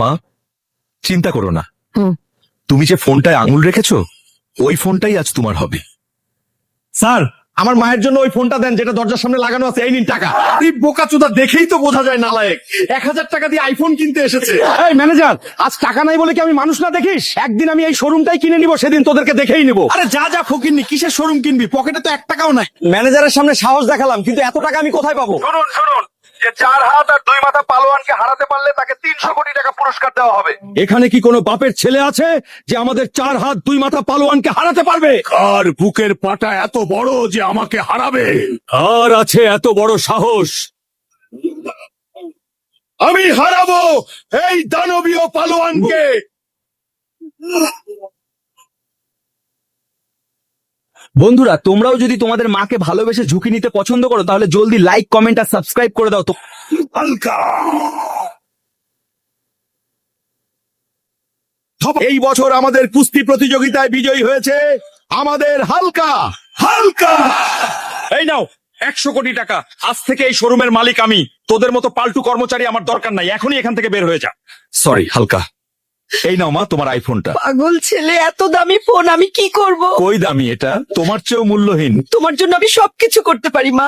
মা চিন্তা করো না। তুমি যে ফোনটায় আঙুল রেখেছো ওই ফোনটাই আজ তোমার হবে। স্যার আমার মায়ের জন্য ওই ফোনটা দেন যেটা দরজার সামনে লাগানো আছে এই নিন টাকা। এই বোকা চোদা দেখেই তো বোঝা যায় নালায়েক। এক হাজার টাকা দিয়ে আইফোন কিনতে এসেছে। এই ম্যানেজার আজ টাকা নাই বলে কি আমি মানুষ না দেখিস? একদিন আমি এই শোরুমটাই কিনে নিব সেদিন তোদেরকে দেখেই নিব। আরে যা যা ফকিরনি কিসের শোরুম কিনবি? পকেটে তো এক টাকাও নাই। ম্যানেজারের সামনে সাহস দেখালাম কিন্তু এত টাকা আমি কোথায় পাবো? শুনুন শুনুন। যে চার হাত আর দুই মাথা পালোয়ানকে হারাতে পারলে তাকে তিনশো কোটি টাকা পুরস্কার দেওয়া হবে। এখানে কি কোনো বাপের ছেলে আছে যে আমাদের চার হাত দুই মাথা পালোয়ানকে হারাতে পারবে? আর বুকের পাটা এত বড় যে আমাকে হারাবে? আর আছে এত বড় সাহস? আমি হারাবো এই দানবীয় পালোয়ানকে। বন্ধুরা তোমরাও যদি তোমাদের মাকে ভালোবেসে ঝুঁকি নিতে পছন্দ করো তাহলে জলদি লাইক কমেন্ট আর সাবস্ক্রাইব করে দাও তো। এই বছর আমাদের কুস্তি প্রতিযোগিতায় বিজয়ী হয়েছে আমাদের হালকা। হালকা। এই নাও একশো কোটি টাকা। আজ থেকে এই শোরুমের মালিক আমি। তোদের মতো পাল্টু কর্মচারী আমার দরকার নাই। এখনই এখান থেকে বের হয়ে যা। সরি হালকা। এই নাও মা তোমার আইফোনটা পাগল ছেলে এত দামি ফোন আমি কি করব? কই দামি এটা? তোমার চেয়েও মূল্যহীন। তোমার জন্য আমি সবকিছু করতে পারি মা।